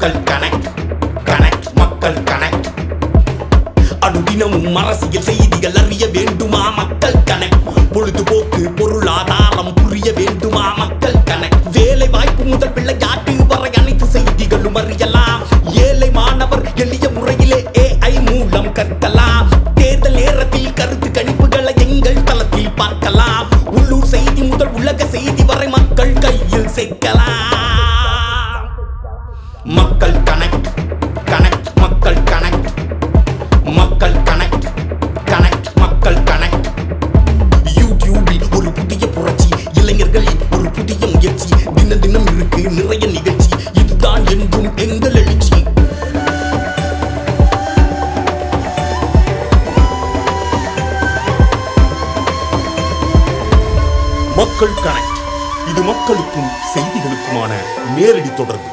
மக்கள் connect connect மக்கள் connect அனுதினமும் அரசியல் செய்திகள் அறிய வேண்டுமா மக்கள் கனெக்ட் பொழுதுபோக்கு பொருளாதாரம் புரிய வேண்டுமா மக்கள் கனெக்ட் வேலை வாய்ப்பு முதல் விளையாட்டு வரை அனைத்து செய்திகளும் அறியலாம். ஏழை மாணவர் எளிய முறையிலே ஏஐ மூலம் கற்கலாம். தேர்தல் நேரத்தில் கருத்து கணிப்புகளை எங்கள் தளத்தில் பார்க்கலாம். உள்ளூர் செய்தி முதல் உலக செய்தி வரை மக்கள் கையில் சேர்க்கலாம். மக்கள் கனெக்ட் கனெக்ட் மக்கள் கனெக்ட் மக்கள் கனெக்ட் கனெக்ட் மக்கள் கனெக்ட் யூடியூபில் ஒரு புதிய புரட்சி இளைஞர்களில் ஒரு புதிய முயற்சி தினம் தினம் இருக்கு நிறைய நிகழ்ச்சி இதுதான் என்றும் எங்கள் எழுச்சி. மக்கள் கனெக்ட் இது மக்களுக்கும் செய்திகளுக்குமான நேரடி தொடர்பு.